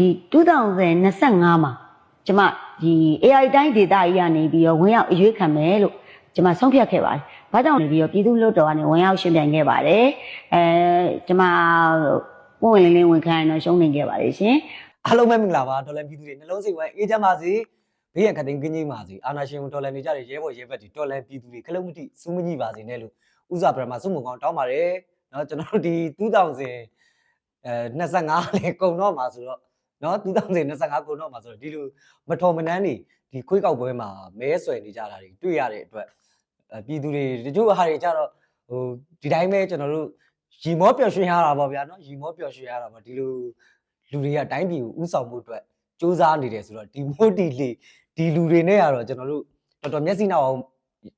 ဒီ2025မှာကျမဒီ AI တိုင်းဒေတာကြီးကနေပြီးတော့ဝင်ရောက်အရွေးခံမယ်လို့ကျမဆုံးဖြတ်ခဲ့ပါတယ်။ဘာကြောင့်လဲပြီးတော့ပြည်သူ့လွှတ်တော်ကနေဝင်ရောက်ရှင်းပြခဲ့ပါတယ်။အဲကျမပုံဝင်လင်းလင်းဝင်ခံရတော့ရှုံးနေခဲ့ပါတယ်ရှင်။အားလုံးပဲမင်္ဂလာပါဒေါ်လန်ပြည်သူတွေနှလုံးစိတ်ဝမ်းအေးချမ်းပါစေ။ဘေးရန်ခတ်သိမ်းကင်းကြီးပါစေ။အာနာရှင်ကိုဒေါ်လန်နေကြတဲ့ရဲဘော်ရဲဘက်တွေဒေါ်လန်ပြည်သူတွေခလုံးမတိစူးမကြီးပါစေနဲ့လို့ဥစားပရမစုံမကောင်းတောင်းပါတယ်။နော်ကျွန်တော်တို့ဒီ2000အဲ25လေးကုံတော့မှာဆိုတော့ เนาะ2025ကုန်တော့မှာဆိုတော့ဒီလိုမတော်မနှမ်းနေဒီခွေးကောက်ပွဲမှာမဲဆွယ်နေကြတာတွေတွေ့ရတဲ့အတွက်အဲပြည်သူတွေတချို့ဟာတွေကြတော့ဟိုဒီတိုင်းပဲကျွန်တော်တို့ရီမောပျော်ရွှင်ရတာပေါ့ဗျာเนาะရီမောပျော်ရွှင်ရတာပေါ့ဒီလို လူတွေကတိုင်းပြည်ကိုဥဆောင်မှုအတွက်စူးစမ်းနေတယ်ဆိုတော့ဒီမို့ဒီလေဒီလူတွေနဲ့ကတော့ကျွန်တော်တို့တော်တော်မျက်စိနောက်အောင်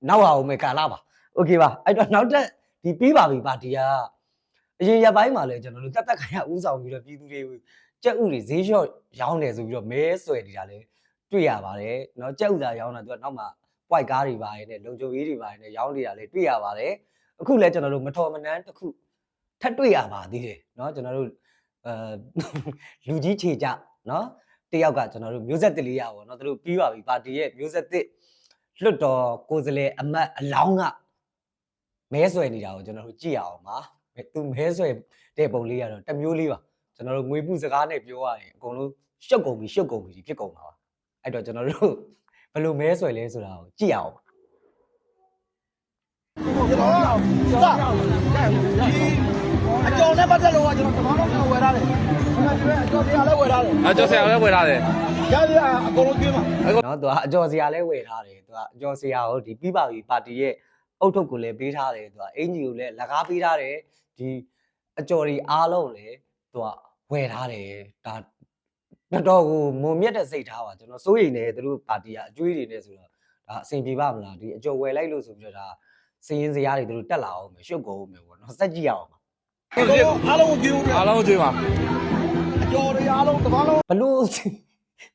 နောက်အောင်ပဲကာလာပါโอเคပါအဲ့တော့နောက်တက်ဒီပြီးပါပြီပါတီကအရင်ရက်ပိုင်းမှာလဲကျွန်တော်တို့တက်တက်ခိုင်ရဥဆောင်ပြီးတော့ပြည်သူတွေ ကိုကြက်ဥတွေဈေးလျှော့ရောင်းတယ်ဆိုပြီးတော့မဲဆွဲနေတာလဲတွေ့ရပါတယ်เนาะကြက်ဥသာရောင်းတာသူကနောက်မှ white ကားတွေပါရတဲ့လုံချုံရေးတွေပါရတဲ့ရောင်းနေတာလဲတွေ့ရပါတယ်အခုလဲကျွန်တော်တို့မတော်မနှမ်းတစ်ခုထပ်တွေ့ရပါသေးတယ်เนาะကျွန်တော်တို့ အဲလူကြီးခြေကြနော်တယောက်ကကျွန်တော်တို့မျိုးဆက်တစ်လေးရပါဘောနော်သူတို့ပြီးပါပြီပါတီရဲ့မျိုးဆက်တစ်လွတ်တော်ကိုယ်စားလှယ်အမတ်အလောင်းကမဲဆွယ်နေတာကိုကျွန်တော်တို့ကြည့်ရအောင်ပါသူမဲဆွယ်တဲ့ပုံလေးကတော့တစ်မျိုးလေးပါ ကျွန်တော်တို့ငွေပူစကားနဲ့ပြောရရင်အကုန်လုံးရှုပ်ကုန်ပြီရှုပ်ကုန်ပြီဖြစ်ကုန်တာပါအဲ့တော့ကျွန်တော်တို့ဘယ်လိုမဲဆွယ်လဲဆိုတာကိုကြည့်ရအောင်ကျွန်တော်ကအကျော်နဲ့ပတ်သက်လို့ကကျွန်တော်ကမ္ဘာလုံးကဝယ်ထားတယ်အကျော်ဆရာလည်းဝယ်ထားတယ်အကျော်ဆရာလည်းဝယ်ထားတယ်ရရအကုန်လုံးကျွေးမှာနော်သူကအကျော်ဆရာလည်းဝယ်ထားတယ်သူကအကျော်ဆရာကိုဒီပြပါပြီပါတီရဲ့အုတ်ထုတ်ကိုလည်းပေးထားတယ်သူကအင်ဂျီကိုလည်းလကားပေးထားတယ်ဒီအကျော်ဒီအားလုံးလည်းသူက ဝယ်ထားတယ်ဒါတော်တော်ကိုမုံမြတ်တဲ့စိတ်ထားပါကျွန်တော်စိုးရိမ်နေသူတို့ပါတီကအကျွေးတွေနဲ့ဆိုတော့ဒါအဆင်ပြေပါမလားဒီအကျော်ဝယ်လိုက်လို့ဆိုပြီးတော့ဒါစည်ရင်းစရာတွေသူတို့တက်လာအောင်မယ်ရှုပ်ကုန်အောင်မယ်ပေါ့နော်စက်ကြည့်ရအောင်ပါအားလုံးကြည့်ဦးအားလုံးကြည့်ပါအကျော်တွေအားလုံးတပန်းလုံးဘလို့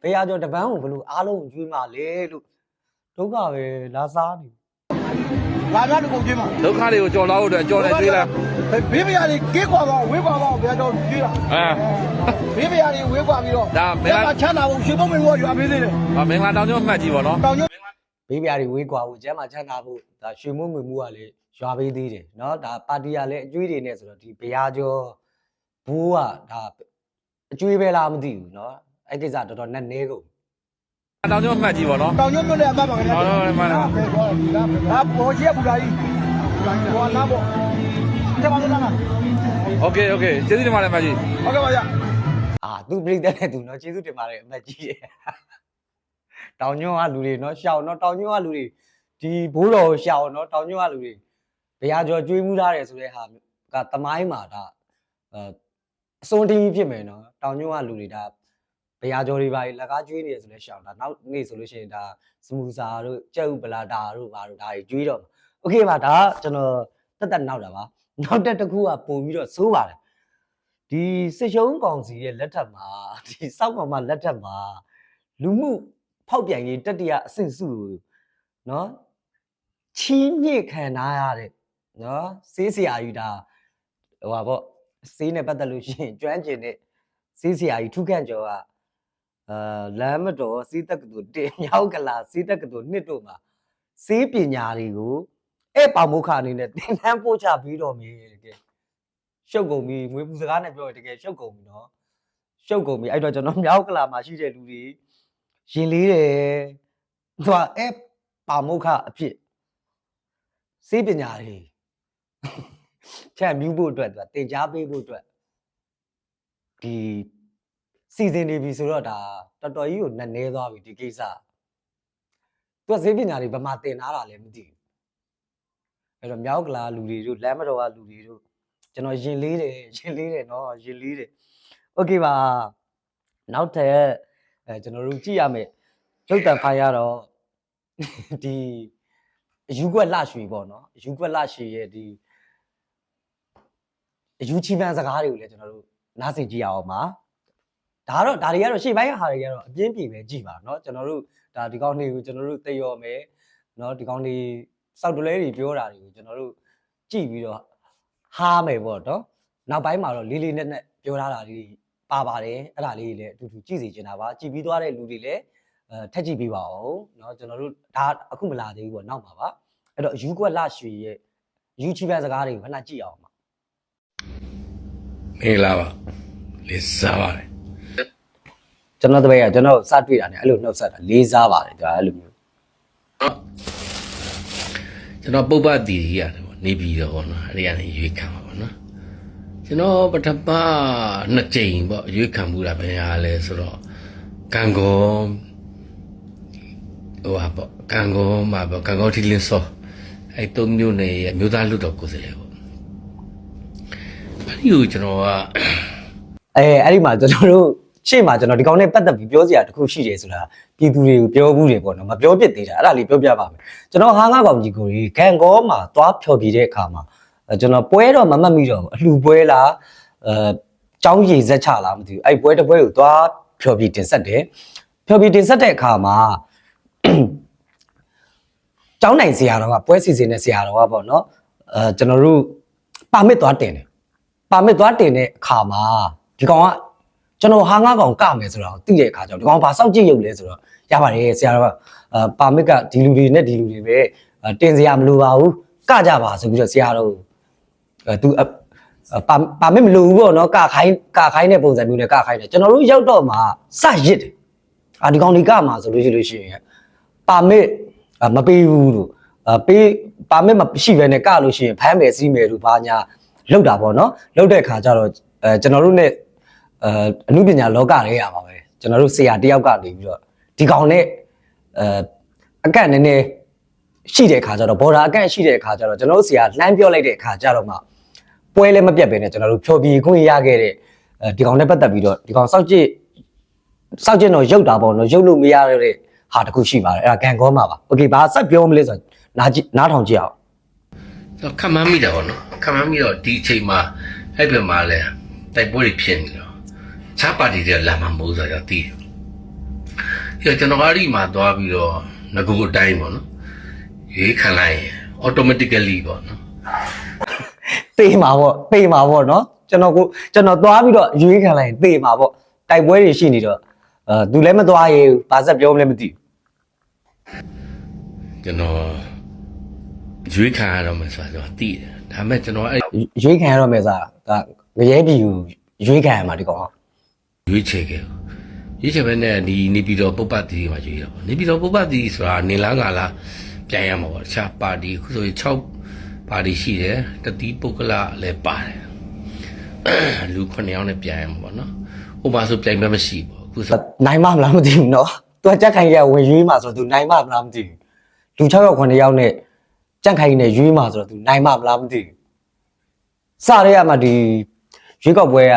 ဘယ်အကျော်တပန်းကိုဘလို့အားလုံးကြည့်မှလေလို့ဒုက္ခပဲလာစားနေ ဘာများလူကုန်ကျွေးမှာဒုက္ခတွေကိုကြော်လောက်ဖို့အတွက်ကြော်လဲကျွေးလားဘေးမယားတွေကင်းကွာပါဝေးကွာပါဘုရားကျောင်းကျွေးတာအဲဘေးမယားတွေဝေးကွာပြီးတော့ဒါမင်္ဂလာချမ်းသာဖို့ရွှေဘုံမင်းဘောရွာပေးသေးတယ်ဟာမင်္ဂလာတောင်ကျောင်းမှတ်ကြီးပေါ့နော်တောင်ကျောင်းဘေးမယားတွေဝေးကွာဖို့ကျမ်းမာချမ်းသာဖို့ဒါရွှေမွေးမွေမှုကလည်းရွာပေးသေးတယ်เนาะဒါပါတီကလည်းအကျွေးတွေနဲ့ဆိုတော့ဒီဘုရားကျောင်းဘိုးကဒါအကျွေးပဲလားမသိဘူးเนาะအဲ့ကိစ္စတော်တော်နဲ့နေကုန် တောင်ကျွန်းအမှတ်ကြီးပေါ့နော်တောင်ကျွန်းမြို့နယ်အမှတ်ပါခင်ဗျာဟုတ်ဟုတ်မှန်ပါဒါပေါ်ရှိရဘူလာကြီးဟောနားပေါ့ဒီမှာလာလားโอเคโอเคကျေးဇူးတင်ပါတယ်အမကြီးဟုတ်ကဲ့ပါဗျာအာသူပြိတ္တနဲ့သူเนาะကျေးဇူးတင်ပါတယ်အမကြီးရဲ့တောင်ကျွန်းကလူတွေเนาะရှောင်းเนาะတောင်ကျွန်းကလူတွေဒီဘိုးတော်ရှောင်းเนาะတောင်ကျွန်းကလူတွေဘရားကျော်ကျွေးမှုထားတယ်ဆိုတဲ့ဟာကတမိုင်းမှာဒါအစွန်တီးဖြစ်မယ်เนาะတောင်ကျွန်းကလူတွေဒါ ဘရာကျော်တွေပါလေလက်ကားကျွေးနေရဆိုလဲရှောင်းဒါနောက်နေ့ဆိုလို့ရှိရင်ဒါစမူစာတို့ကြက်ဥပလာတာတို့ဘာတို့ဒါတွေကျွေးတော့မှာโอเคပါဒါကကျွန်တော်တက်တက်နောက်တာပါနောက်တက်တစ်ခုကပို့ပြီးတော့စိုးပါတယ်ဒီစစ်ရှုံးကောင်စီရဲ့လက်ထက်မှာဒီစောက်ကောင်မလက်ထက်မှာလူမှုဖောက်ပြန်ရေးတတိယအဆင့်စုကိုနော်ချီးမြှင့်ခံထားရတဲ့နော်စေးစရာကြီးဒါဟိုပါပေါ့စေးနဲ့ပတ်သက်လို့ရှိရင်ကျွမ်းကျင်တဲ့စေးစရာကြီးထုခန့်ကျော်က အာလမ်းမတော်စီးတက်ကတူတင်မြောက်ကလာစီးတက်ကတူနှစ်တို့မှာစေးပညာတွေကိုအဲ့ပါမုခအနေနဲ့သင်တန်းပို့ချပြီးတော့မြေတကယ်ရှုပ်ကုန်ပြီငွေပူစကားနဲ့ပြောရင်တကယ်ရှုပ်ကုန်ပြီနော်ရှုပ်ကုန်ပြီအဲ့တော့ကျွန်တော်မြောက်ကလာမှာရှိတဲ့လူတွေရင်လေးတယ်သူကအဲ့ပါမုခအဖြစ်စေးပညာတွေချက်မြူးဖို့အတွက်သူကတင် जा ပေးဖို့အတွက်ဒီ စီစဉ်နေပြီဆိုတော့ဒါတော်တော်ကြီးကိုနှက်နေသွားပြီဒီကိစ္စသူကဈေးပညာတွေဘယ်မှာတင်ထားတာလဲမသိဘူးအဲ့တော့မြောက်ကလာလူတွေတို့လမ်းမတော်ကလူတွေတို့ကျွန်တော်ရင်လေးတယ်ရင်လေးတယ်နော်ရင်လေးတယ်โอเคပါနောက်ထပ်အဲကျွန်တော်တို့ကြည့်ရမယ်ရုပ်တံဖိုင်ရတော့ဒီအယူကွက်လှရွှေပေါ့နော်အယူကွက်လှရွှေရဲ့ဒီအယူချီပန်းစကားတွေကိုလည်းကျွန်တော်တို့နားဆင်ကြည့်ရအောင်ပါ ဒါကတော့ဒါတွေကတော့ရှေ့ပိုင်းဟာတွေကတော့အပြင်းပြေပဲကြည်ပါเนาะကျွန်တော်တို့ဒါဒီကောင်းတွေကိုကျွန်တော်တို့သိရော်မယ်เนาะဒီကောင်းတွေစောက်တလဲတွေပြောတာတွေကိုကျွန်တော်တို့ကြည်ပြီးတော့ဟားမယ်ပေါ့เนาะနောက်ပိုင်းမှာတော့လေးလေးနက်နက်ပြောထားတာတွေ ပါပါတယ်အဲ့ဒါလေးလည်းအတူတူကြည့်စီချင်တာပါကြည့်ပြီးသွားတဲ့လူတွေလည်းအဲထက်ကြည့်ပေးပါအောင်เนาะကျွန်တော်တို့ဒါအခုမလာသေးဘူးပေါ့နောက်ပါပါအဲ့တော့ယူကွက်လရွှေရဲ့ယူချီပန်စကားတွေကိုခဏကြည့်အောင်ပါ မင်္ဂလာပါလေးစားပါတယ် ကျွန်တော်တပည့်ကကျွန်တော်စတွေ့တာ ਨੇ အဲ့လိုနှုတ်ဆက်တာလေးစားပါတယ်ဒါအဲ့လိုမျိုးကျွန်တော်ပုပ္ပတီကြီးရတယ်ပေါ့နေပြီးတော့ပေါ့နော်အဲ့ဒီကနေရွေးခံပါပေါ့နော်ကျွန်တော်ပထမနှစ်ကြိမ်ပေါ့ရွေးခံမှုတာပဲရလဲဆိုတော့ကံကောဟိုဟာပေါ့ကံကောမှာပေါ့ကံကောထီလင်းစောအဲ့သုံးမျိုးနဲ့ရဲ့မြို့သားလူတော်ကိုယ်စားလှယ်ပေါ့အဲ့ဒီကိုကျွန်တော်ကအဲအဲ့ဒီမှာကျွန်တော်တို့ ရှေ့မှာကျွန်တော်ဒီကောင်နဲ့ပတ်သက်ပြီးပြောစရာတစ်ခုရှိတယ်ဆိုတာပြည်သူတွေကိုပြောဘူးတွေပေါ့နော်မပြောပြစ်သေးတာအဲ့ဒါလေးပြောပြပါမယ်ကျွန်တော်ဟာငါကောင်ကြီးကိုကြီးဂန်ကောမှာသွားဖြော်ပြတဲ့အခါမှာအဲကျွန်တော်ပွဲတော့မမှတ်မိတော့ဘူးအလှပွဲလားအဲចောင်းရည်ဆက်ချလားမသိဘူးအဲ့ပွဲတစ်ပွဲကိုသွားဖြော်ပြတင်ဆက်တယ်ဖြော်ပြတင်ဆက်တဲ့အခါမှာကျောင်းနိုင်ဆရာတော်ကပွဲစီစဉ်တဲ့ဆရာတော်ကပေါ့နော်အဲကျွန်တော်တို့ပါမစ်သွားတင်တယ်ပါမစ်သွားတင်တဲ့အခါမှာဒီကောင်က ကျွန်တော်ဟာငါကောင်ကမယ်ဆိုတော့သိတဲ့အခါကျတော့ဒီကောင်ဘာစောက်ကြည့်ရုပ်လဲဆိုတော့ရပါတယ်ဆရာတော်ကအဲပါမစ်ကဒီလူတွေနဲ့ဒီလူတွေပဲအဲတင်စရာမလိုပါဘူးကကြပါဆိုပြီးတော့ဆရာတော်အဲသူအပါပါမစ်မလိုဘူးပေါ့နော်ကခိုင်းကခိုင်းတဲ့ပုံစံမျိုးနဲ့ကခိုင်းတယ်ကျွန်တော်တို့ရောက်တော့မှစရစ်တယ်အာဒီကောင်ဒီကမှာဆိုလို့ရှိလို့ရှိရင်ပါမစ်အာမပေးဘူးလို့အာပေးပါမစ်မရှိဘဲနဲ့ကလို့ရှိရင်ဖမ်းမယ်စီးမယ်လို့ဘာညာလောက်တာပေါ့နော်လောက်တဲ့ခါကျတော့အဲကျွန်တော်တို့ ਨੇ အဲအမှုပညာလောကတွေရပါပဲကျွန်တော်တို့ဆရာတယောက်ကနေပြီးတော့ဒီကောင်နဲ့အဲအကန့်နည်းနည်းရှိတဲ့ခါကျတော့ဘော်ဒါအကန့်ရှိတဲ့ခါကျတော့ကျွန်တော်တို့ဆရာလှမ်းပြောလိုက်တဲ့ခါကျတော့မှပွဲလည်းမပြတ်ပဲနဲ့ကျွန်တော်တို့ဖြော်ပြခွင့်ရခဲ့တဲ့အဲဒီကောင်နဲ့ပတ်သက်ပြီးတော့ဒီကောင်စောက်ကြည့် စောက်ကျင်တော့ရုပ်တာပေါ့နော်ရုပ်လို့မရတဲ့ဟာတစ်ခုရှိပါတယ်အဲ့ဒါဂန်ကောမှာပါโอเคဘာဆက်ပြောမလဲဆိုတော့နားကြည့်နားထောင်ကြည့်အောင် တော့ခံမမိတာပေါ့နော်ခံမမိတော့ဒီအချိန်မှာအဲ့ဘက်မှာလဲတိုက်ပွဲတွေဖြစ်နေတော့ ့ ခြားပါတီတွေလာမှာမဟုတ်ဆိုတော့တီးတယ်ကျွန်တော်အဲ့ဒီမှာသွားပြီးတော့ငကူအတိုင်းပေါ့နော်ရေးခံလိုက်ရင် automatically ပေါ့နော်သေမှာပေါ့သေမှာပေါ့နော်ကျွန်တော်ကိုကျွန်တော်သွားပြီးတော့ရွေးခံလိုက်ရင်သေမှာပေါ့တိုက်ပွဲတွေရှိနေတော့အဲသူလည်းမသွားရဘူးဘာဆက်ပြောမလဲမသိဘူးကျွန်တော်ရွေးခံရတော့မယ်ဆိုတော့တီးတယ်ဒါပေမဲ့ကျွန်တော်အဲ့ရွေးခံရတော့မယ်စားဒါငရဲပြည်ကိုရွေးခံရမှာဒီကောင်က ရွေးချယ်ခဲ့ရွေးချယ်ပဲနဲ့ဒီနေပြည်တော်ပုပ္ပတိမှာရွေးရပါနေပြည်တော်ပုပ္ပတိဆိုတာနေလားငါလားပြန်ရမှာပေါ့တခြားပါတီအခုဆိုရင်6ပါတီရှိတယ်တတိပုဂ္ဂလလည်းပါတယ်လူ9ယောက်နဲ့ပြန်ရမှာပေါ့နော်ဟိုပါဆိုပြန်မဲ့မရှိပေါ့အခုဆိုနိုင်မမလားမသိဘူးနော်သူကကြက်ခိုင်ရဝင်ရွေးမှာဆိုတော့သူနိုင်မမလားမသိဘူးလူ6ယောက်9ယောက်နဲ့ကြက်ခိုင်နဲ့ရွေးမှာဆိုတော့သူနိုင်မမလားမသိဘူးစရဲရမှာဒီရွေးကောက်ပွဲက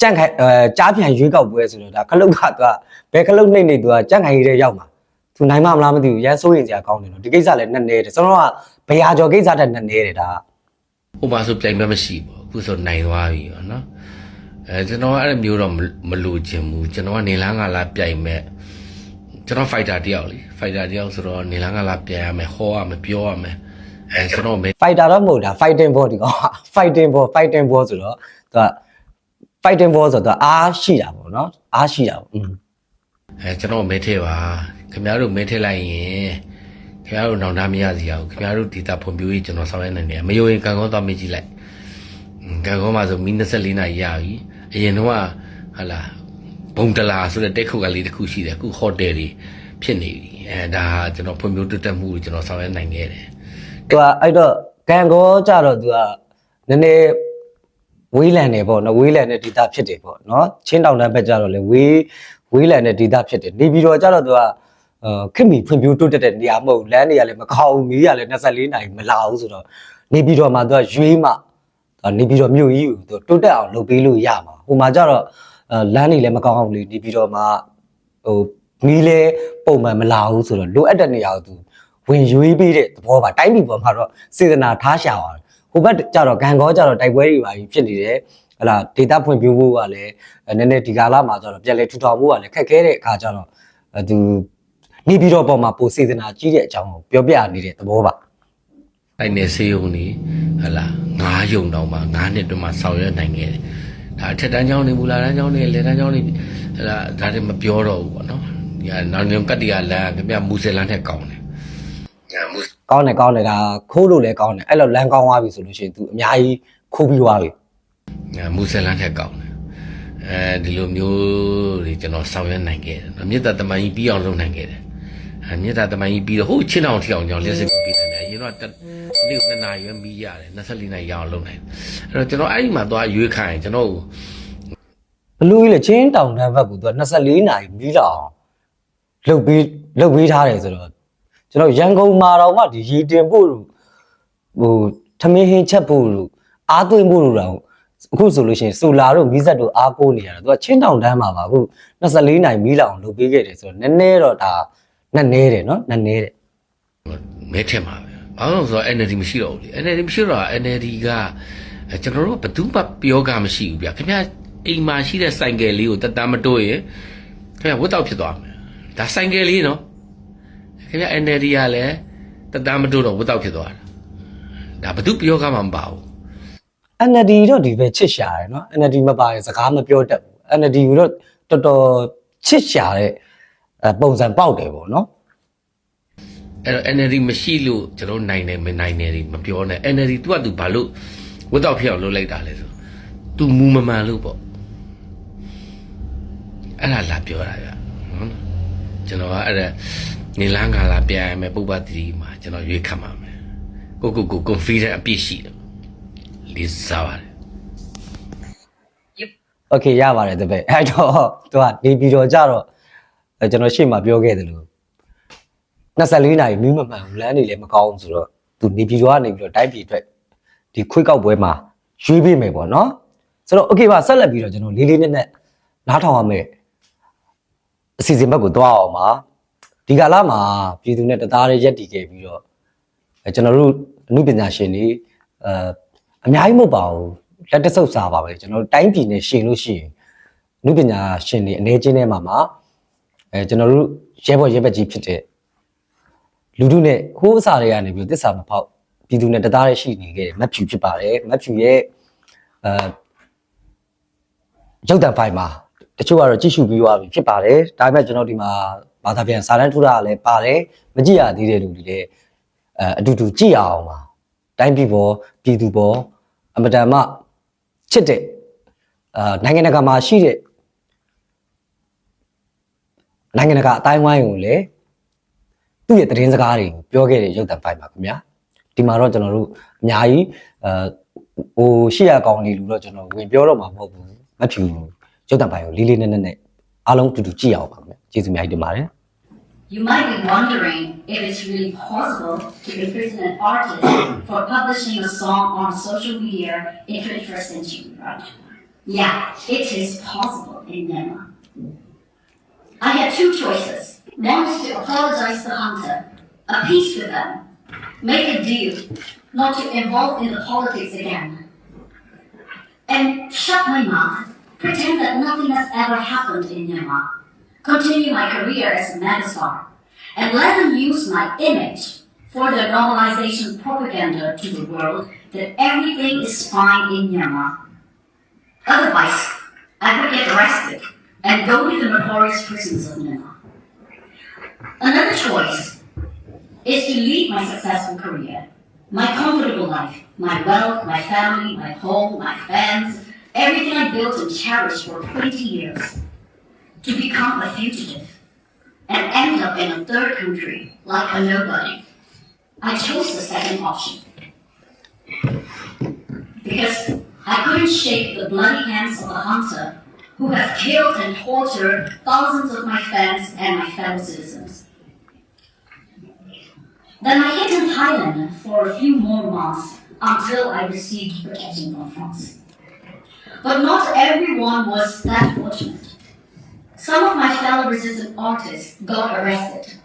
ကြက်ခိုင်အဲကြားပြန်ရွေးကောက်ပွဲဆိုတော့ဒါခလုတ်ကသူကဘယ်ခလုတ်နှိမ့်နေသူကကြက်ခိုင်ရဲ့ရောက်မှာသူနိုင်မမလားမသိဘူးရန်စိုးရင်စရာကောင်းတယ်နော်ဒီကိစ္စလည်းနက်နဲတယ်ကျွန်တော်ကဘယ်ဟာကျော်ကိစ္စတက်နက်နဲတယ်ဒါကဟိုပါဆိုပြန်မဲ့မရှိပေါ့အခုဆိုနိုင်သွားပြီပေါ့နော်အဲကျွန်တော်ကအဲ့လိုမျိုးတော့မမလိုချင်ဘူးကျွန်တော်ကနေလားငါလားပြိုင်မဲ့ကျွန်တော် fighter တယောက်လေ fighter တယောက်ဆိုတော့နေလားငါလားပြန်ရမယ်ဟောရမယ်ပြောရမယ်အဲကျွန်တော်မဲ fighter တော့မဟုတ်တာ fighting ball ဒီကောင်က fighting ball fighting ball ဆိုတော့သူက fighting ball ဆိုတော့အားရှိတာပေါ့နော်အားရှိတာပေါ့အဲကျွန်တော်မဲထဲပါခင်ဗျားတို့မဲထဲလိုက်ရင်ခင်ဗျားတို့နောင်တမရစီရအောင်ခင်ဗျားတို့ဒေတာဖွံ့ဖြိုးရေးကျွန်တော်ဆောင်ရွက်နေတယ်မယုံရင်ကံကောင်းသွားမေးကြည့်လိုက်ကံကောင်းမှဆိုမီ24နာရီရပြီအရင်တော့ဟာလာဘုံတလာဆိုတဲ့တက်ခုကလေးတစ်ခုရှိတယ်အခုဟိုတယ်တွေဖြစ်နေပြီအဲဒါကျွန်တော်ဖွံ့ဖြိုးတိုးတက်မှုကိုကျွန်တော်ဆောင်ရွက်နိုင်ခဲ့တယ်သူကအဲ့တော့ကံကောကြတော့သူကနည်းနည်း ဝေးလံနေပေါ့နော်ဝေးလံတဲ့ဒေတာဖြစ်တယ်ပေါ့နော်ချင်းတောင်တန်းဘက်ကြတော့လေဝေးဝေးလံတဲ့ဒေတာဖြစ်တယ်နေပြီးတော့ကြတော့သူကအာခက်မီဖွံ့ဖြိုးတိုးတက်တဲ့နေရာမဟုတ်လမ်းတွေကလည်းမကောင်းဘူးမီးရလည်း24နာရီမလာဘူးဆိုတော့နေပြီးတော့မှသူကရွေးမှသူကနေပြီးတော့မြို့ကြီးကိုသူတိုးတက်အောင်လုပ်ပေးလို့ရမှာဟိုမှာကြတော့အာလမ်းတွေလည်းမကောင်းအောင်လေနေပြီးတော့မှဟိုမီးလည်းပုံမှန်မလာဘူးဆိုတော့လိုအပ်တဲ့နေရာကိုသူဝင်ရွေးပေးတဲ့သဘောပါတိုင်းပြည်ပေါ်မှာတော့စေတနာထားရှာပါတယ် ဟိုဘက်ကျတော့ဂန်ကောကျတော့တိုက်ပွဲတွေပါကြီးဖြစ်နေတယ်ဟလာဒေတာဖွင့်ပြဖို့ကလည်းနည်းနည်းဒီကာလမှာကျတော့ပြန်လဲထူထောင်ဖို့ကလည်းခက်ခဲတဲ့အခါကျတော့သူနေပြီးတော့ပေါ်မှာပိုစေတနာကြီးတဲ့အကြောင်းကိုပြောပြနေတဲ့သဘောပါအဲ့နေစေယုံနေဟလာငါးယုံတော့မှငါးနှစ်တွင်းမှဆောင်ရွက်နိုင်ခဲ့တယ်ဒါအထက်တန်းကျောင်းနေမူလာတန်းကျောင်းနေလေတန်းကျောင်းနေအဲ့ဒါဒါတွေမပြောတော့ဘူးပေါ့နော်ဒီကနောက်နေကတ်တရလမ်းခင်ဗျမူဆယ်လမ်းထက်ကောင်းတယ်ညာမူ ကောင်းတယ်ကောင်းတယ်ဒါခိုးလို့လည်းကောင်းတယ်အဲ့လိုလမ်းကောင်းသွားပြီဆိုလို့ရှိရင် तू အများကြီးခိုးပြီးသွားပြီညာမူဆယ်လမ်းထက်ကောင်းတယ်အဲဒီလိုမျိုးတွေကျွန်တော်ဆောင်ရွက်နိုင်ခဲ့တယ်နော်မြေတ္တာတမန်ကြီးပြီးအောင်လုပ်နိုင်ခဲ့တယ်အဲမြေတ္တာတမန်ကြီးပြီးတော့ဟိုချင်းအောင်ထီအောင်ကြောင်းလက်စစ်ပြီးတယ်အရင်တော့တစ်နေ့နှစ်နာရီပဲပြီးရတယ်24နာရီရအောင်လုပ်နိုင်တယ်အဲ့တော့ကျွန်တော်အဲ့ဒီမှာသွားရွေးခိုင်းကျွန်တော်ဘလူးကြီးလေချင်းတောင်တန်းဘက်ကိုသူက24နာရီမီးလောင်လှုပ်ပြီးလှုပ်ပြီးထားတယ်ဆိုတော့ ကျွန်တော်ရန်ကုန်မှာတော့မှဒီရေတင်ဖို့လို့ဟိုထမင်းဟင်းချက်ဖို့လို့အားသွင်းဖို့လို့တော့အခုဆိုလို့ရှိရင်ဆိုလာတို့မီးစက်တို့အားကိုးနေရတာသူကချင်းတောင်တန်းမှာပါအခု24နာရီမီးလောင်လှုပ်ပြီးခဲ့တယ်ဆိုတော့နည်းနည်းတော့ဒါနည်းနည်းတယ်နော်နည်းနည်းတယ်မဲထက်မှာပဲဘာလို့လဲဆိုတော့ NLD မရှိတော့ဘူးလေ NLD မရှိတော့ NLD ကအဲကျွန်တော်တို့ကဘယ်သူမှပြောကမရှိဘူးဗျခင်ဗျအိမ်မှာရှိတဲ့စိုင်ကယ်လေးကိုတက်တမ်းမတိုးရင်ခင်ဗျဝတ်တော့ဖြစ်သွားမယ်ဒါစိုင်ကယ်လေးနော် ခင်ဗျ NLD ကလည်းတက်တမ်းမတိုးတော့ဝတ်တော့ဖြစ်သွားတာဒါဘယ်သူပြောကမှမပါဘူး NLD တော့ဒီပဲချစ်ရှာတယ်နော် NLD မပါရင်စကားမပြောတတ်ဘူး NLD ကိုတော့တော်တော်ချစ်ရှာတဲ့အဲပုံစံပေါက်တယ်ပေါ့နော်အဲ့တော့ NLD မရှိလို့ကျွန်တော်နိုင်တယ်မနိုင်တယ်တွေမပြောနဲ့ NLD သူကသူဘာလို့ဝတ်တော့ဖြစ်အောင်လုပ်လိုက်တာလဲဆိုသူမူမမှန်လို့ပေါ့အဲ့ဒါလာပြောတာဗျနော်ကျွန်တော်ကအဲ့ဒါ နေလန်းကလာပြန်ရမယ်ပုပ္ပတိမှာကျွန်တော်ရွေးခတ်မှာမယ်ကိုကိုကို confident အပြည့်ရှိတယ်လေးစားပါတယ် โอเคရပါတယ်တပည့်အဲ့တော့သူကနေပြီးတော့ကြတော့အဲကျွန်တော်ရှေ့မှာပြောခဲ့တယ်လို့24နာရီမီးမမှန်ဘူးလမ်းတွေလည်းမကောင်းဘူးဆိုတော့သူနေပြီးတော့ကနေပြီးတော့တိုက်ပြည်အတွက်ဒီခွေးကောက်ပွဲမှာရွေးပေးမယ်ပေါ့နော်ဆိုတော့โอเคပါဆက်လက်ပြီးတော့ကျွန်တော်လေးလေးနက်နက်နားထောင်ရမယ်အစီအစဉ်ဘက်ကိုသွားအောင်ပါ ဒီကာလမှာပြည်သူနဲ့တသားလေးရက်တည်ခဲ့ပြီးတော့အဲကျွန်တော်တို့အမှုပညာရှင်တွေအဲအများကြီးမဟုတ်ပါဘူးလက်တဆုပ်စားပါပဲကျွန်တော်တို့တိုင်းပြည်နဲ့ရှင်လို့ရှိရင်အမှုပညာရှင်တွေအနေချင်းထဲမှာမှာအဲကျွန်တော်တို့ရဲဘော်ရဲဘက်ကြီးဖြစ်တဲ့လူထုနဲ့ဟိုးအစားတွေကနေပြီးတော့တစ္ဆာမဖောက်ပြည်သူနဲ့တသားလေးရှိနေခဲ့တယ်မက်ဖြူဖြစ်ပါတယ်မက်ဖြူရဲ့အဲရုပ်တံဖိုင်မှာ တချို့ကတော့ကြည့်ရှုပြီးသွားပြီဖြစ်ပါတယ်ဒါပေမဲ့ကျွန်တော်ဒီမှာဘာသာပြန်စာတန်းထူတာကလည်းပါတယ်မကြည့်ရသေးတဲ့လူတွေလည်းအဲအတူတူကြည့်ရအောင်ပါတိုင်းပြည်ပေါ်ပြည်သူပေါ်အမတန်မှချစ်တဲ့အာနိုင်ငံတကာမှာရှိတဲ့နိုင်ငံတကာအတိုင်းဝိုင်းကိုလည်းသူ့ရဲ့သတင်းစကားတွေကိုပြောခဲ့တဲ့ရုပ်သံဖိုင်ပါခင်ဗျာဒီမှာတော့ကျွန်တော်တို့အများကြီးအဲဟိုရှေ့ရကောင်းနေလူတော့ကျွန်တော်ဝင်ပြောတော့မှာမဟုတ်ဘူးမဖြူ ရုပ်သံဖိုင်ကိုလေးလေးနက်နက်နဲ့အားလုံးအတူတူကြည့်ရအောင်ပါခင်ဗျာကျေးဇူးအများကြီးတင်ပါတယ် You might be wondering if it's really possible to imprison an artist for publishing a song on social media in 21st century, right? Yeah, it is possible in Myanmar. I had two choices. One is to apologize to Hunter, appease with them, make a deal not to involve in the politics again, and shut my mouth, pretend that nothing has ever happened in Myanmar continue my career as a megastar, and let them use my image for their normalization propaganda to the world that everything is fine in Myanmar. Otherwise, I would get arrested and go to the notorious prisons of Myanmar. Another choice is to lead my successful career, my comfortable life, my wealth, my family, my home, my fans, everything I built and cherished for 20 years to become a fugitive and end up in a third country like a nobody. I chose the second option. Because I couldn't shake the bloody hands of a hunter who have killed and tortured thousands of my fans and my fellow citizens. Then I hid in Thailand for a few more months until I received protection from France. But not everyone was that fortunate. Some of my fellow resistant artists got arrested,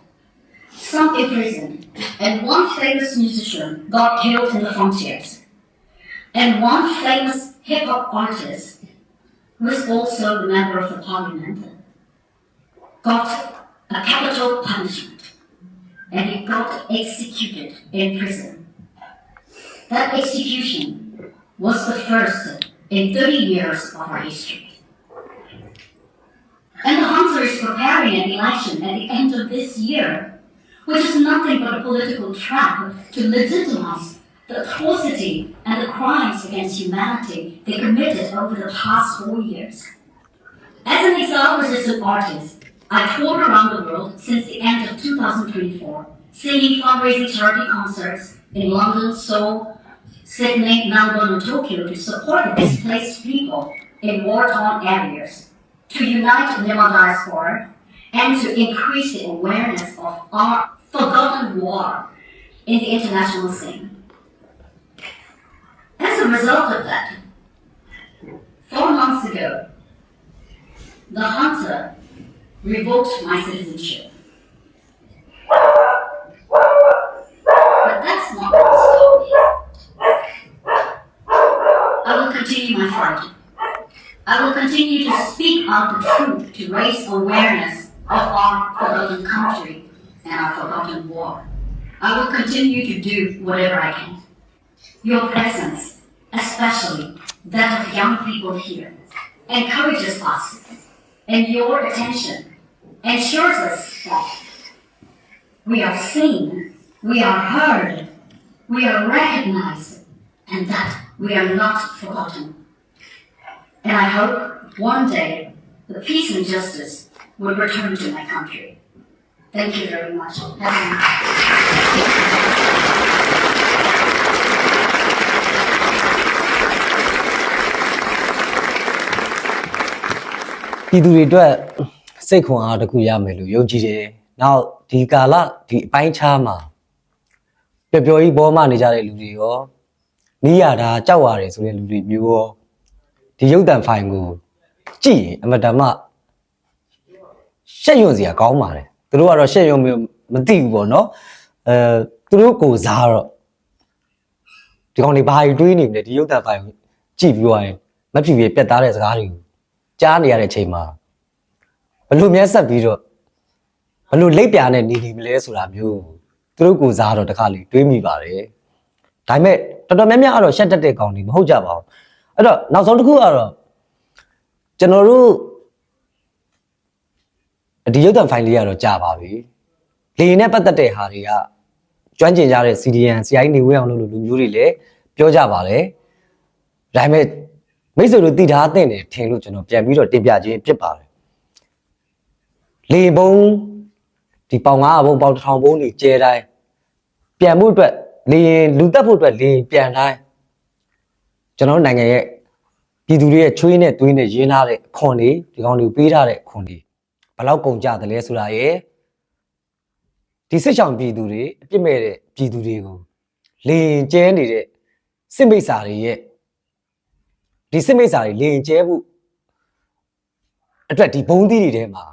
some imprisoned, and one famous musician got killed in the frontiers. And one famous hip hop artist, who is also a member of the parliament, got a capital punishment, and he got executed in prison. That execution was the first in 30 years of our history. And the hunter is preparing an election at the end of this year, which is nothing but a political trap to legitimize the atrocity and the crimes against humanity they committed over the past four years. As an exile resistant artist, I toured around the world since the end of 2024, singing fundraising charity concerts in London, Seoul, Sydney, Melbourne, Tokyo to support the displaced people in war-torn areas, to unite Myanmar diaspora, and to increase the awareness of our forgotten war in the international scene. As a result of that, four months ago, the hunter revoked my citizenship. But that's not what stopped me. I will continue my fight. I will continue to speak out the truth to raise awareness of our forgotten country and our forgotten war. I will continue to do whatever I can. Your presence, especially that of young people here, encourages us, and your attention ensures us that we are seen, we are heard, we are recognized, and that we are not forgotten. And I hope one day the peace and justice will return to my country. Thank you very much. Have a nice- ပြည်သူတွေအတွက်စိတ်ခွန်အားတစ်ခုရမယ်လို့ယုံကြည်တယ်။နောက်ဒီကာလဒီအပိုင်းခြားမှာပျော်ပျော်ကြီးဘောမနေကြတဲ့လူတွေရောနီးရတာကြောက်ရတယ်ဆိုတဲ့လူတွေမျိုးရော ဒီရုပ်တံဖိုင်ကိုကြည့်ရင်အမတမရှက်ရွံ့စရာကောင်းပါတယ်။သူတို့ကတော့ရှက်ရွံ့မျိုးမသိဘူးပေါ့နော်။အဲသူတို့ကိုစားတော့ဒီကောင်တွေဘာတွေတွေးနေမလဲဒီရုပ်တံဖိုင်ကိုကြည့်ပြီးသွားရင်မဖြူပြေပြတ်သားတဲ့စကားတွေကိုကြားနေရတဲ့အချိန်မှာဘလို့မျက်ဆက်ပြီးတော့ဘလို့လိပ်ပြာနဲ့နေနေမလဲဆိုတာမျိုးသူတို့ကိုစားတော့တခါလေတွေးမိပါတယ်ဒါပေမဲ့တော်တော်များများကတော့ရှက်တက်တဲ့ကောင်တွေမဟုတ်ကြပါဘူး အဲ့တော့နောက်ဆုံးတစ်ခုကတော့ကျွန်တော်တို့ဒီရုပ်သံဖိုင်လေးကတော့ကြာပါပြီလေရင်နဲ့ပတ်သက်တဲ့ဟာတွေကကျွမ်းကျင်ကြတဲ့ CDN CI နေဝဲအောင်လို့လူမျိုးတွေလည်းပြောကြပါတယ်ဒါပေမဲ့မိတ်ဆွေတို့တည်ထားတဲ့တယ်ထင်လို့ကျွန်တော်ပြန်ပြီးတော့တင်ပြခြင်းဖြစ်ပါတယ်လေဘုံဒီပေါင်900ဘုံပေါင်1000ဘုံတွေကျဲတိုင်းပြန်မှုအတွက်လေရင်လူတက်ဖို့အတွက်လေရင်ပြန်တိုင်း ကျွန်တော်တို့နိုင်ငံရဲ့ပြည်သူတွေရဲ့ချွေးနဲ့သွေးနဲ့ရင်းထားတဲ့ခွန်တွေဒီကောင်တွေကိုပေးထားတဲ့ခွန်တွေဘယ်လောက်ကုန်ကြသလဲဆိုတာရဲ့ဒီစစ်ဆောင်ပြည်သူတွေအပြစ်မဲ့တဲ့ပြည်သူတွေကိုလေရင်ကျဲနေတဲ့စစ်မိတ်စာတွေရဲ့ဒီစစ်မိတ်စာတွေလေရင်ကျဲဖို့အတွက်ဒီဘုံသီးတွေထဲမှာ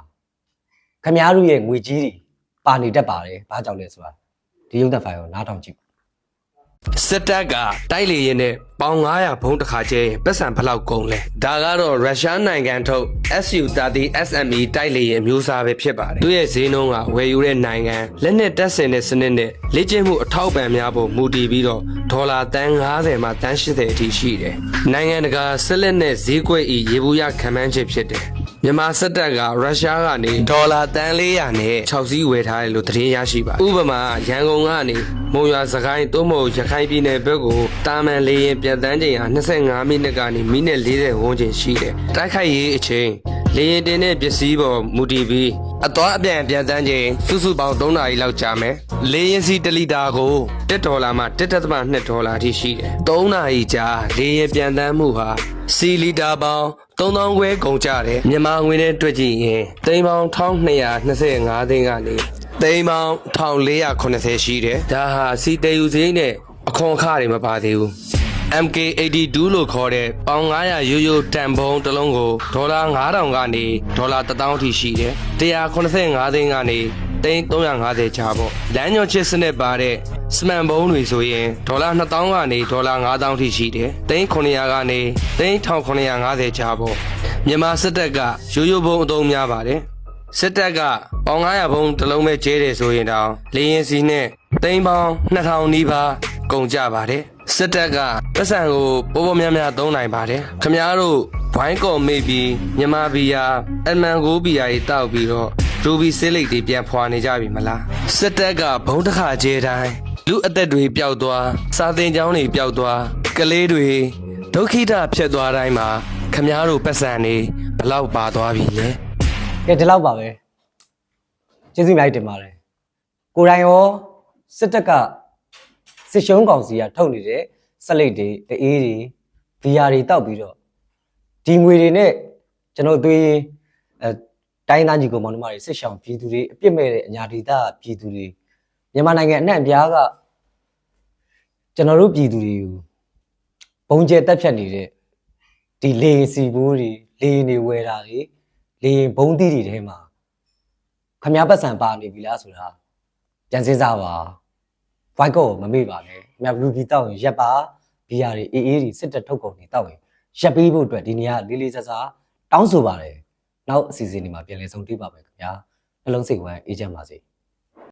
ခမားတို့ရဲ့ငွေကြီးတွေပါနေတတ်ပါတယ်။ဘာကြောင့်လဲဆိုတာဒီရုပ်သက်ဖိုင်ကိုနားထောင်ကြည့်ပါ စစ်တပ်ကတိုက်လေရင်နဲ့ပေါင်900ဘုံတစ်ခါကျဲရင်ပတ်စံဘယ်လောက်ကုန်လဲဒါကတော့ရုရှားနိုင်ငံထုတ် SU-30 SME တိုက်လေရင်အမျိုးအစားပဲဖြစ်ပါတယ်သူရဲ့ဈေးနှုန်းကဝယ်ယူတဲ့နိုင်ငံလက်နက်တပ်ဆင်တဲ့စနစ်နဲ့လေ့ကျင့်မှုအထောက်ပံ့များဖို့မူတည်ပြီးတော့ဒေါ်လာတန်း90မှတန်း80အထိရှိတယ်နိုင်ငံတကာဆက်လက်နဲ့ဈေးကွက်ဤရေဘူးရခံမှန်းချက်ဖြစ်တယ် မြန်မာစစ်တပ်ကရုရှားကနေဒေါ်လာတန်400နဲ့6စီးဝယ်ထားတယ်လို့သတင်းရရှိပါဥပမာရန်ကုန်ကနေမုံရွာစကိုင်းသို့မဟုတ်ရခိုင်ပြည်နယ်ဘက်ကိုတာမန်လေးရင်ပြန်တန်းချိန်ဟာ25မိနစ်ကနေမိနစ်40ဝန်းကျင်ရှိတယ်တိုက်ခိုက်ရေးအချိန်လေရင်တင်တဲ့ပစ္စည်းပေါ်မူတည်ပြီးအသွားအပြန်ပြန်တန်းချိန်စုစုပေါင်း3နာရီလောက်ကြာမယ်လေရင်စီ1လီတာကို1ဒေါ်လာမှ1.2ဒေါ်လာအထိရှိတယ်3နာရီကြာလေရင်ပြန်တန်းမှုဟာစီလီတာပေါင်း 3000ခွဲကုန်ကြတယ်မြန်မာငွေနဲ့တွက်ကြည့်ရင်သိန်းပေါင်း1225သိန်းကနေသိန်းပေါင်း1480ရှိတယ်ဒါဟာစီတေယူစိမ့်နဲ့အခွန်အခတွေမပါသေးဘူး MK82 လို့ခေါ်တဲ့ပေါင်900ရိုးရိုးတန်ဖုံတစ်လုံးကိုဒေါ်လာ9000ကနေဒေါ်လာ1000အထိရှိတယ်185သိန်းကနေ သိန်း350ချာပေါ့လမ်းညွှန်ချစ်စနစ်ပါတဲ့စမန်ဘုံတွေဆိုရင်ဒေါ်လာ2000ကနေဒေါ်လာ9000အထိရှိတယ်သိန်း900ကနေသိန်း1950ချာပေါ့မြန်မာစစ်တပ်ကရိုးရိုးဘုံအသုံးများပါတယ်စစ်တပ်ကပေါင်900ဘုံတစ်လုံးပဲကျဲတယ်ဆိုရင်တောင်လေရင်စီနဲ့သိန်းပေါင်း2000နီးပါးကုန်ကြပါတယ်စစ်တပ်ကပတ်စံကိုပေါ်ပေါ်များများသုံးနိုင်ပါတယ်ခမားတို့ဘိုင်းကော်မေးပြီးမြန်မာဘီယာအမန်ကိုဘီယာကြီးတောက်ပြီးတော့ ရူဘီဆေးလိတ်တွေပြန်ဖွာနေကြပြီမလားစစ်တပ်ကဘုံတစ်ခါကျဲတိုင်းလူအသက်တွေပျောက်သွားစာသင်ကျောင်းတွေပျောက်သွားကလေးတွေဒုက္ခိတဖြစ်သွားတိုင်းမှာခမားတို့ပတ်စံနေဘလောက်ပါသွားပြီလဲကဲဒီလောက်ပါပဲကျေးဇူးအများကြီးတင်ပါတယ်ကိုယ်တိုင်ရောစစ်တပ်ကစစ်ရှုံးကောင်စီကထုတ်နေတဲ့စလိတ်တွေတအေးတွေဘီယာတွေတောက်ပြီးတော့ဒီငွေတွေနဲ့ကျွန်တော်သွေးအဲ တိုင်းသားညီကောင်မောင်နှမတွေစစ်ရှောင်ပြည်သူတွေအပြစ်မဲ့တဲ့အညာဒေသပြည်သူတွေမြန်မာနိုင်ငံအနှံ့အပြားကကျွန်တော်တို့ပြည်သူတွေကိုဘုံကျဲတက်ဖြတ်နေတဲ့ဒီလေစီဘိုးတွေလေနေဝယ်တာတွေလေရင်ဘုံတီးတွေထဲမှာခမားပတ်စံပါနေပြီလားဆိုတာပြန်စဉ်းစားပါဘိုက်ကောကိုမမေ့ပါနဲ့ခမားဘလူးဘီတောက်ရင်ရက်ပါဘီယာတွေအေးအေးတွေစစ်တက်ထုတ်ကုန်တွေတောက်ရင်ရက်ပေးဖို့အတွက်ဒီနေရာလေးလေးဆဆတောင်းဆိုပါတယ် နောက်အစီအစဉ်ဒီမှာပြန်လည်ဆုံးတွေ့ပါမယ်ခင်ဗျာနှလုံးစိတ်ဝမ်းအေးချမ်းပါစေ